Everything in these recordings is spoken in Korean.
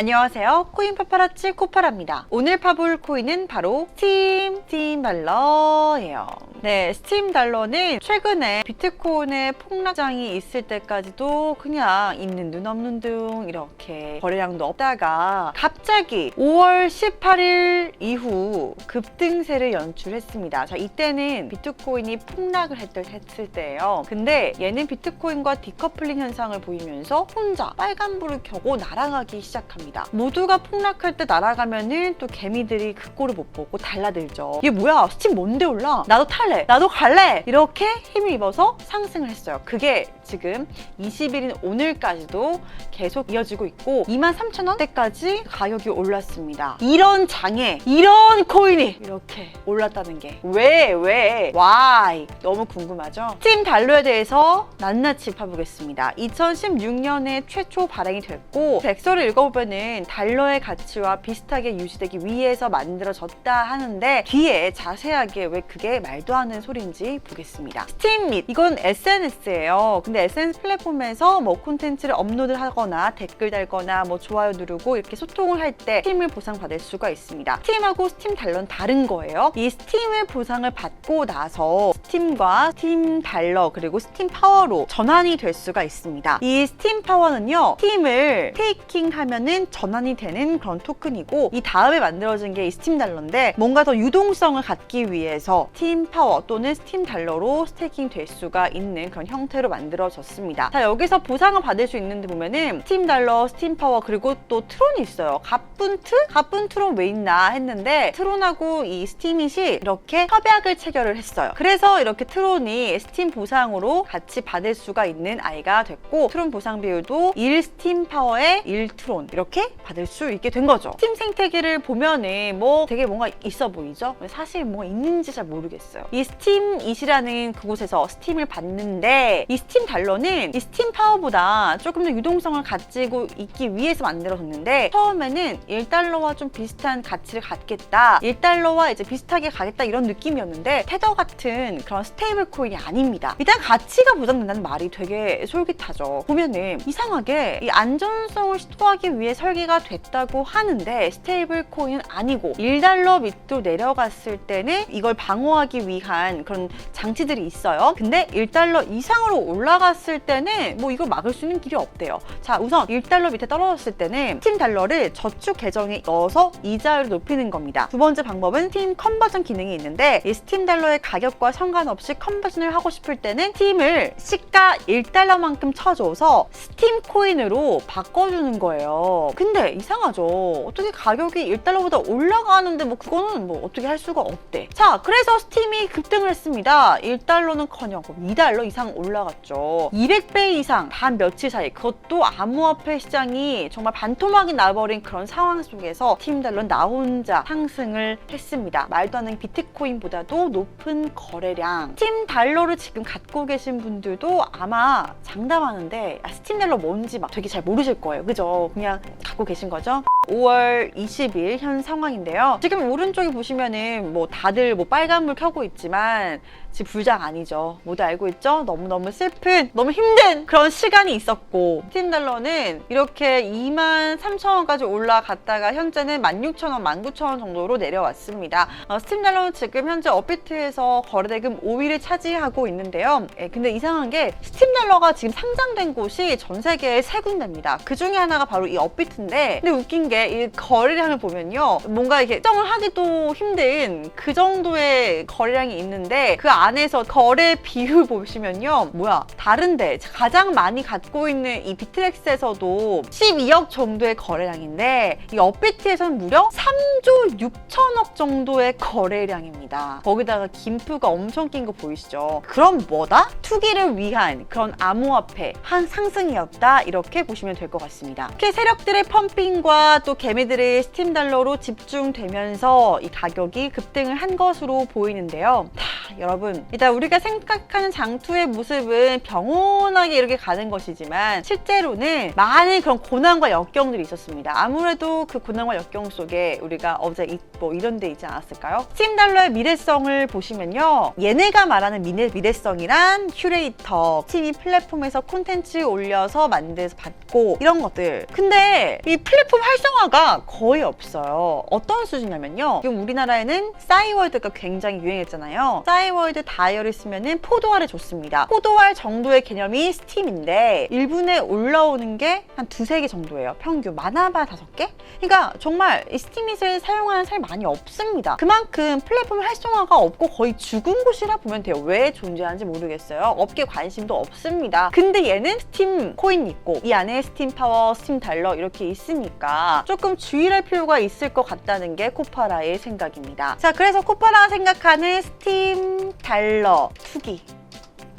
안녕하세요. 코인 파파라치 코파라입니다. 오늘 파볼 코인은 바로 스팀, 스팀 달러예요. 네, 스팀 달러는 최근에 비트코인의 폭락장이 있을 때까지도 그냥 있는 눈 없는 둥 이렇게 거래량도 없다가 갑자기 5월 18일 이후 급등세를 연출했습니다. 자, 이때는 비트코인이 폭락을 했, 했을 때예요. 근데 얘는 비트코인과 디커플링 현상을 보이면서 혼자 빨간불을 켜고 날아가기 시작합니다. 모두가 폭락할 때 날아가면은 또 개미들이 그 꼴을 못 보고 달라들죠. 이게 뭐야? 스팀 뭔데 올라? 나도 탈래. 나도 갈래. 이렇게 힘을 입어서 상승을 했어요. 그게 지금 20일인 오늘까지도 계속 이어지고 있고 23,000원대까지 가격이 올랐습니다. 이런 장에 이런 코인이 이렇게 올랐다는 게 왜? 왜? why? 너무 궁금하죠? 스팀 달러에 대해서 낱낱이 파보겠습니다. 2016년에 최초 발행이 됐고 백서를 읽어보면은 달러의 가치와 비슷하게 유지되기 위해서 만들어졌다 하는데 뒤에 자세하게 왜 그게 말도 안 되는 소리인지 보겠습니다. 스팀 및 이건 SNS예요. 근데 SNS 플랫폼에서 뭐 콘텐츠를 업로드 하거나 댓글 달거나 뭐 좋아요 누르고 이렇게 소통을 할 때 스팀을 보상받을 수가 있습니다. 스팀하고 스팀 달러는 다른 거예요. 이 스팀을 보상을 받고 나서 스팀과 스팀 달러 그리고 스팀 파워로 전환이 될 수가 있습니다. 이 스팀 파워는요, 스팀을 스테이킹 하면은 전환이 되는 그런 토큰이고 이 다음에 만들어진 게 이 스팀 달러인데 뭔가 더 유동성을 갖기 위해서 스팀 파워 또는 스팀 달러로 스테이킹 될 수가 있는 그런 형태로 만들어 졌습니다. 자 여기서 보상을 받을 수 있는데 보면은 스팀 달러, 스팀 파워 그리고 또 트론이 있어요. 가뿐트? 가뿐 트론 왜 있나 했는데 트론하고 이 스팀잇이 이렇게 협약을 체결을 했어요. 그래서 이렇게 트론이 스팀 보상으로 같이 받을 수가 있는 아이가 됐고 트론 보상 비율도 1 스팀 파워에 1 트론 이렇게 받을 수 있게 된 거죠. 스팀 생태계를 보면은 뭐 되게 뭔가 있어 보이죠? 사실 뭐가 있는지 잘 모르겠어요. 이 스팀잇이라는 그곳에서 스팀을 받는데 이 스팀 달 러는 이 스팀 파워보다 조금 더 유동성을 가지고 있기 위해서 만들어졌는데 처음에는 1달러와 좀 비슷한 가치를 갖겠다. 1달러와 이제 비슷하게 가겠다 이런 느낌이었는데 테더 같은 그런 스테이블 코인이 아닙니다. 일단 가치가 보장된다는 말이 되게 솔깃하죠. 보면은 이상하게 이 안전성을 시도하기 위해 설계가 됐다고 하는데 스테이블 코인은 아니고 1달러 밑으로 내려갔을 때는 이걸 방어하기 위한 그런 장치들이 있어요. 근데 1달러 이상으로 올라 갔을 때는 뭐 이걸 막을 수 있는 길이 없대요. 자, 우선 1달러 밑에 떨어졌을 때는 스팀 달러를 저축 계정에 넣어서 이자율을 높이는 겁니다. 두 번째 방법은 스팀 컨버전 기능이 있는데 이 스팀 달러의 가격과 상관없이 컨버전을 하고 싶을 때는 스팀을 시가 1달러만큼 쳐줘서 스팀 코인으로 바꿔주는 거예요. 근데 이상하죠. 어떻게 가격이 1달러보다 올라가는데 뭐 그거는 뭐 어떻게 할 수가 없대. 자, 그래서 스팀이 급등을 했습니다. 1달러는커녕 2달러 이상 올라갔죠. 200배 이상 단 며칠 사이 그것도 암호화폐 시장이 정말 반토막이 나버린 그런 상황 속에서 스팀 달러는 나 혼자 상승을 했습니다. 말도 안 되는 비트코인보다도 높은 거래량. 스팀 달러를 지금 갖고 계신 분들도 아마 장담하는데 아, 스팀 달러 뭔지 막 되게 잘 모르실 거예요. 그죠? 그냥 갖고 계신 거죠? 5월 20일 현 상황인데요. 지금 오른쪽에 보시면은 뭐 다들 뭐 빨간불 켜고 있지만 지금 불장 아니죠. 모두 알고 있죠? 너무너무 슬픈, 너무 힘든 그런 시간이 있었고 스팀 달러는 이렇게 2만 3천 원까지 올라갔다가 현재는 16,000원, 19,000원 정도로 내려왔습니다. 어, 스팀 달러는 지금 현재 업비트에서 거래대금 5위를 차지하고 있는데요. 예, 근데 이상한 게 스팀 달러가 지금 상장된 곳이 전 세계에 세 군데입니다. 그 중에 하나가 바로 이 업비트인데 근데 웃긴 게이 거래량을 보면요. 뭔가 이렇게 정을 하기도 힘든 그 정도의 거래량이 있는데 그 안에서 거래 비율 보시면요. 뭐야 다른데 가장 많이 갖고 있는 이 비트렉스에서도 12억 정도의 거래량인데 이 업비트에서는 무려 3조 6천억 정도의 거래량입니다. 거기다가 김프가 엄청 낀 거 보이시죠? 그럼 뭐다? 투기를 위한 그런 암호화폐 한 상승이었다 이렇게 보시면 될 것 같습니다. 이렇게 세력들의 펌핑과 또 개미들의 스팀 달러로 집중되면서 이 가격이 급등을 한 것으로 보이는데요. 자, 여러분 일단 우리가 생각하는 장투의 모습은 병원하게 이렇게 가는 것이지만 실제로는 많은 그런 고난과 역경들이 있었습니다. 아무래도 그 고난과 역경 속에 우리가 어제 이, 뭐 이런 데 있지 않았을까요? 스팀 달러의 미래성을 보시면요. 얘네가 말하는 미래, 미래성이란 큐레이터, 스팀이 플랫폼에서 콘텐츠 올려서 만들어서 받고 이런 것들. 근데 이 플랫폼 활성 활성화가 거의 없어요. 어떤 수준이냐면요. 지금 우리나라에는 싸이월드가 굉장히 유행했잖아요. 싸이월드 다이어리 쓰면은 포도알에 좋습니다. 포도알 정도의 개념이 스팀인데 1분에 올라오는 게 한 두세 개 정도예요. 평균. 많아봐야 다섯 개? 그러니까 정말 이 스팀잇을 사용하는 사람이 많이 없습니다. 그만큼 플랫폼 활성화가 없고 거의 죽은 곳이라 보면 돼요. 왜 존재하는지 모르겠어요. 업계 관심도 없습니다. 근데 얘는 스팀 코인 있고 이 안에 스팀 파워, 스팀 달러 이렇게 있으니까 조금 주의할 필요가 있을 것 같다는 게 코파라의 생각입니다. 자, 그래서 코파라가 생각하는 스팀 달러 투기.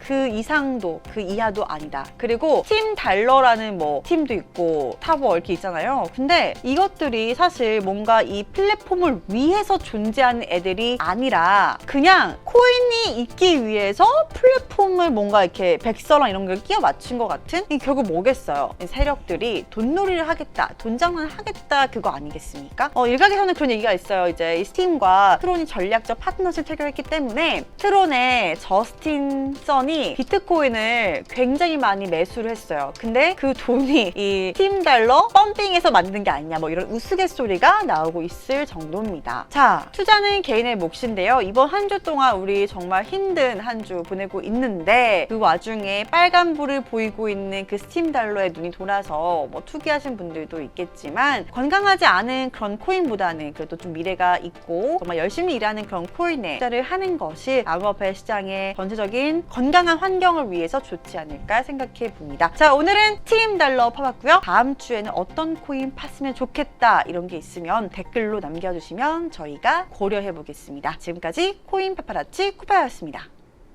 그 이상도 그 이하도 아니다. 그리고 팀 달러라는 뭐 팀도 있고 타버 이렇게 있잖아요. 근데 이것들이 사실 뭔가 이 플랫폼을 위해서 존재하는 애들이 아니라 그냥 코인이 있기 위해서 플랫폼을 뭔가 이렇게 백서랑 이런 걸 끼워 맞춘 것 같은 이 결국 뭐겠어요? 이 세력들이 돈놀이를 하겠다, 돈 장난을 하겠다 그거 아니겠습니까? 어, 일각에서는 그런 얘기가 있어요. 이제 이 스팀과 트론이 전략적 파트너십 체결했기 때문에 트론의 저스틴 선이 비트코인을 굉장히 많이 매수를 했어요. 근데 그 돈이 이 스팀 달러 펌핑에서 만든 게 아니냐 뭐 이런 우스갯소리가 나오고 있을 정도입니다. 자, 투자는 개인의 몫인데요. 이번 한 주 동안 우리 정말 힘든 한 주 보내고 있는데 그 와중에 빨간불을 보이고 있는 그 스팀 달러에 눈이 돌아서 뭐 투기하신 분들도 있겠지만 건강하지 않은 그런 코인보다는 그래도 좀 미래가 있고 정말 열심히 일하는 그런 코인에 투자를 하는 것이 암호화폐 시장의 전체적인 건강한 환경을 위해서 좋지 않을까 생각해 봅니다. 자, 오늘은 팀 달러 파봤고요. 다음 주에는 어떤 코인 팠으면 좋겠다 이런 게 있으면 댓글로 남겨주시면 저희가 고려해 보겠습니다. 지금까지 코인 파파라치 쿠파였습니다.